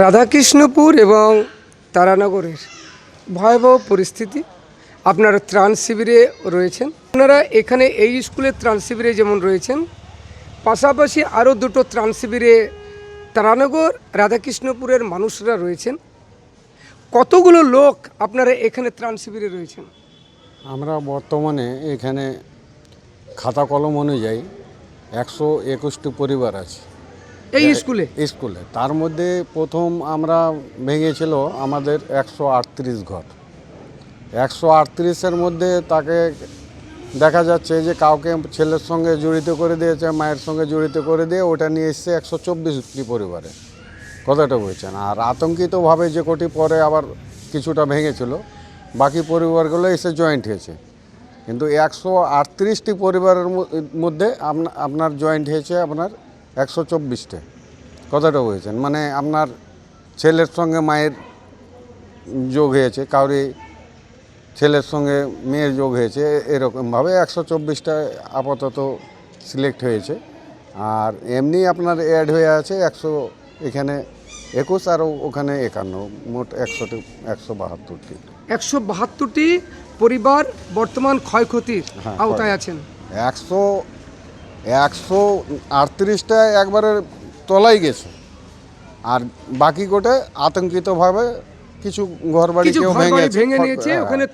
রাধাকৃষ্ণপুর এবং তারানগরের ভয়াবহ পরিস্থিতি। আপনারা ত্রাণ শিবিরে রয়েছেন। আপনারা এখানে এই স্কুলের ত্রাণ শিবিরে যেমন রয়েছেন, পাশাপাশি আরও দুটো ত্রাণ শিবিরে তারানগর, রাধাকৃষ্ণপুরের মানুষরা রয়েছেন। কতগুলো লোক আপনারা এখানে ত্রাণ শিবিরে রয়েছেন? আমরা বর্তমানে এখানে খাতা কলম অনুযায়ী একশো একুশটি পরিবার আছে। এই স্কুলে? স্কুলে। তার মধ্যে প্রথম আমরা ভেঙেছিল আমাদের একশো আটত্রিশ ঘর। একশো আটত্রিশের মধ্যে তাকে দেখা যাচ্ছে যে কাউকে ছেলের সঙ্গে জড়িত করে দিয়েছে মায়ের সঙ্গে জড়িত করে দিয়ে ওটা নিয়ে এসছে একশো চব্বিশটি পরিবারে। কথাটা বলছেন। আর আতঙ্কিতভাবে যে কোটি পরে আবার কিছুটা ভেঙেছিল বাকি পরিবারগুলো এসে জয়েন্ট হয়েছে। কিন্তু একশো আটত্রিশটি পরিবারের মধ্যে আপনার জয়েন্ট হয়েছে আপনার একশো চব্বিশটে। কথাটা বলেছেন মানে আপনার ছেলের সঙ্গে মায়ের যোগ হয়েছে কাউরি ছেলের সঙ্গে মেয়ের যোগ হয়েছে এরকমভাবে একশো চব্বিশটা আপাতত সিলেক্ট হয়েছে। আর এমনি আপনার অ্যাড হয়ে আছে একশো এখানে একুশ আর ওখানে একান্ন মোট একশোটি একশো বাহাত্তরটি। একশো বাহাত্তরটি পরিবার বর্তমান ক্ষয়ক্ষতির হ্যাঁ, আওতায় আছেন। একশো একশো আটত্রিশটা একবারে তলাই গেছে। আর বাকি গোটে আতঙ্কিতভাবে কিছু ঘর বাড়ি কেউ ভেঙেছে। ভেঙে নিয়েছে হ্যাঁ, ওখানে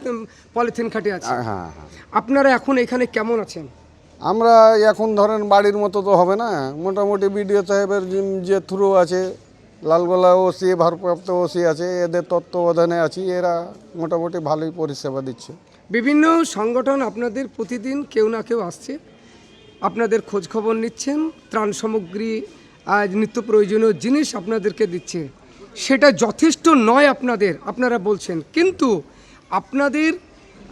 পলিথিন খাটে আছে। হ্যাঁ হ্যাঁ আপনারা এখন এখানে কেমন আছেন? আমরা এখন ধরেন বাড়ির মতো তো হবে না। মোটামুটি বিডিও সাহেবের যে- যে থ্রু আছে লালগোলা ওসি ভারপ্রাপ্ত ওসি আছে এদের তত্ত্বাবধানে আছি এরা মোটামুটি ভালোই পরিষেবা দিচ্ছে। বিভিন্ন সংগঠন আপনাদের প্রতিদিন কেউ না কেউ আসছে। আপনাদের খোঁজ খবর নিচ্ছেন, ত্রাণ সামগ্রী আজ নিত্য প্রয়োজনীয় জিনিস আপনাদেরকে দিচ্ছে। সেটা যথেষ্ট নয় আপনাদের, আপনারা বলছেন। কিন্তু আপনাদের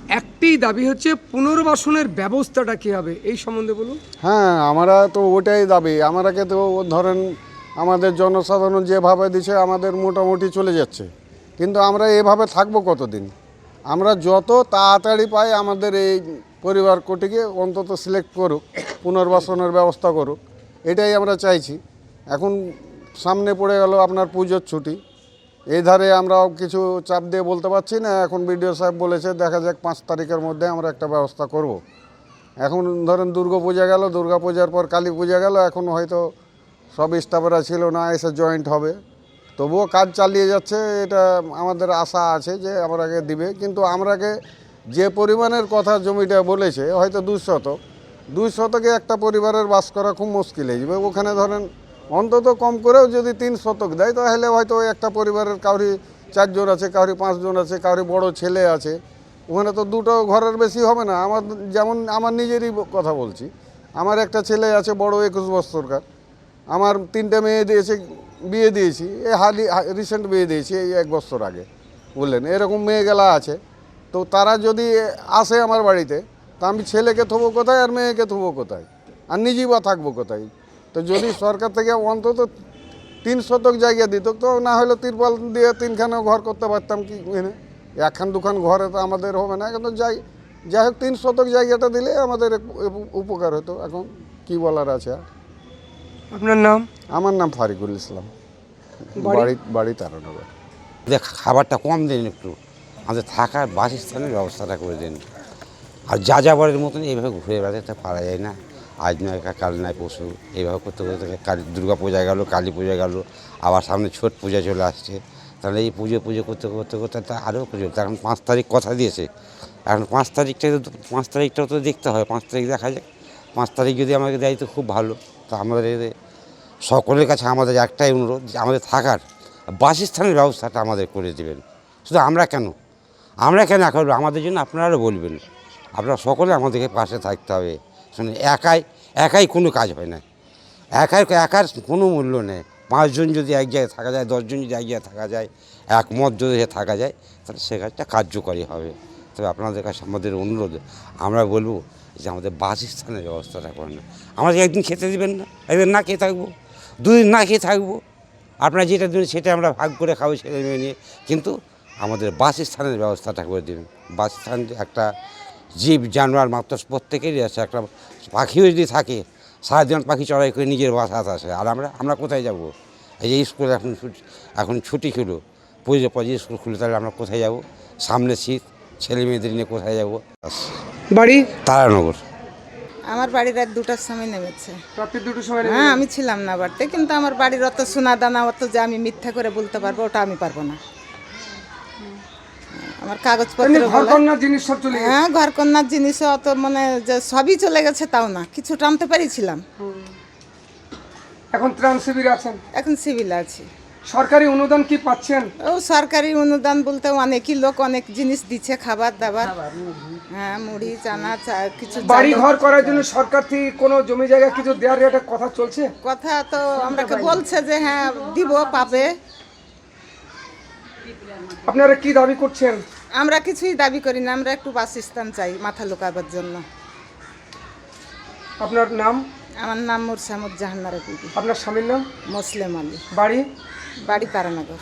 একটি দাবি হচ্ছে, পুনর্বাসনের ব্যবস্থাটা কী হবে? এই সম্বন্ধে বলুন। হ্যাঁ আমরা তো ওটাই দাবি। আমারাকে তো ধরেন, আমাদের জনসাধারণ যেভাবে দিচ্ছে, আমাদের মোটামুটি চলে যাচ্ছে। কিন্তু আমরা এভাবে থাকব কতদিন? আমরা যত তাড়াতাড়ি পাই আমাদের এই পরিবার কোটিকে অন্তত সিলেক্ট করুক, পুনর্বাসনের ব্যবস্থা করুক, এটাই আমরা চাইছি। এখন সামনে পড়ে গেল আপনার পুজোর ছুটি। এই ধারে আমরাও কিছু চাপ দিয়ে বলতে পারছি না, এখন বিডিও সাহেব বলেছে, দেখা যাক পাঁচ তারিখের মধ্যে আমরা একটা ব্যবস্থা করব। এখন ধরেন দুর্গা পূজা গেল, দুর্গা পূজার পর কালী পূজা গেল, এখন হয়তো সব স্টাফেরা ছিল না, এসে জয়েন্ট হবে। তবুও কাজ চালিয়ে যাচ্ছে, এটা আমাদের আশা আছে যে আমরাকে দিবে, কিন্তু আমরাকে যে পরিমাণের কথা জমিটা বলেছে, হয়তো দুই শতক, দুই শতকে একটা পরিবারের বাস করা খুব মুশকিল হয়ে যাবে। ওখানে ধরেন, অন্তত কম করেও যদি তিন শতক দেয়, তাহলে হয়তো একটা পরিবারের কাউরি চারজন আছে, কাউরি পাঁচজন আছে, কাউরি বড় ছেলে আছে। ওখানে তো দুটো ঘরের বেশি হবে না। আমার যেমন, আমার নিজেরই কথা বলছি। আমার একটা ছেলে আছে, বড় একুশ বছরকার। আমার তিনটে মেয়ে দিয়েছে, বিয়ে দিয়েছি। এই হালি রিসেন্ট বিয়ে দিয়েছি, এই এক বছর আগে। বললেন, এরকম মেয়ে গেলা আছে। তো তারা যদি আসে আমার বাড়িতে তা আমি ছেলেকে থবো কোথায় আর মেয়েকে থবো কোথায়? আর নিজেই বা থাকব কোথায়? তো যদি সরকার থেকে অন্তত তিন শতক জায়গা দিত তো না হলে তিরপাল দিয়ে তিনখানা ঘর করতে পারতাম কি এনে? একখান দুখান ঘরে তো আমাদের হবে না। কিন্তু যাই যাই হোক তিন শতক জায়গাটা দিলে আমাদের উপকার হতো। এখন কি বলার আছে আর? আপনার নাম? আমার নাম ফারিকুল ইসলাম। বাড়ি? বাড়ি বাড়ি তারানগর। খাবারটা কম দিন একটু। আমাদের থাকার বাসস্থানের ব্যবস্থাটা করে দিন। আর যা যাবারের মতন এইভাবে ঘুরে বেড়াতে পারা যায় না। আজ নয়, কাল নয় পশু এইভাবে করতে করতে কালী দুর্গা পূজা গেল, কালী পূজা গেল, আবার সামনে ছট পূজা চলে আসছে। তাহলে এই পুজো পুজো করতে করতে করতে তা আরও পুজো এখন পাঁচ তারিখ কথা দিয়েছে। এখন পাঁচ তারিখটা তো পাঁচ তারিখটাও তো দেখতে হয়, পাঁচ তারিখ দেখা যাক। পাঁচ তারিখ যদি আমাকে দেয় তো খুব ভালো, তো আমাদের সকলের কাছে আমাদের একটাই অনুরোধ যে আমাদের থাকার বাসস্থানের ব্যবস্থাটা আমাদের করে দেবেন। শুধু আমরা কেন? আমরা কেন করব আমাদের জন্য আপনারা বলবেন। আপনারা সকলে আমাদেরকে পাশে থাকতে হবে। শুনে একাই একাই কোনো কাজ হয় না। একাই, একার কোনো মূল্য নেই। পাঁচজন যদি এক জায়গায় থাকা যায়, দশজন যদি এক জায়গায় থাকা যায়, একমত যদি থাকা যায়, তাহলে সে কাজটা কার্যকরী হবে। তবে আপনাদের কাছে আমাদের অনুরোধ, আমরা বলব যে আমাদের বাসস্থানের ব্যবস্থাটা করেন না। আমাদের একদিন খেতে দেবেন না। একদিন না খেয়ে থাকব। দুদিন না খেয়ে থাকব। আপনারা যেটা দেবেন সেটা আমরা ভাগ করে খাব মেয়ে নিয়ে। কিন্তু আমাদের বাসস্থানের ব্যবস্থাটা করে দেবেন বাসস্থান একটা জীব জানোয়ার মাত্র প্রত্যেকেরই আছে। একটা পাখিও যদি থাকে সারাদিন পাখি চড়াই করে নিজের বাসাতে আসে আর আমরা আমরা কোথায় যাব? এই যে স্কুলে এখন ছুটি এখন ছুটি হলো পুজো পজি স্কুল খুলে তাহলে আমরা কোথায় যাব? সামনে শীত ছেলে মেয়েদের নিয়ে কোথায় যাব? বাড়ি? তারানগর। আমার বাড়ি রাত দুটার সময় নেমেছে। সময় হ্যাঁ আমি ছিলাম না বাড়িতে কিন্তু আমার বাড়ির অত সোনা দানা অত যে আমি মিথ্যা করে বলতে পারব ওটা আমি পারব না। আমার কাগজপত্র জিনিস সব চলে হ্যাঁ ঘর কন্যার জিনিসও অত মানে যে সবই চলে গেছে তাও না কিছু টানতে পারিছিলাম। এখন ত্রাণ শিবিরে আছেন? এখন সিভিল আছি। সরকারি অনুদান কি পাচ্ছেন? ও সরকারি অনুদান বলতে অনেকই লোক অনেক জিনিস দিচ্ছে খাবার দাবার। হ্যাঁ মুড়ি চানা চা কিছু বাড়ি ঘর করার জন্য সরকার থেকে কোনো জমি জায়গা কিছু দেওয়ার একটা কথা চলছে? কথা তো আমরা বলছে যে হ্যাঁ দিব পাবে। আপনারা কি দাবি করছেন? আমরা কিছুই দাবি করি না আমরা একটু বাসস্থান চাই মাথা লুকাবার জন্য। আপনার নাম? আমার নাম মুরসামুদ জাহান্নারা বিবি। আপনার স্বামীর নাম? মুসলিম আলী। বাড়ি? বাড়ি তারানগর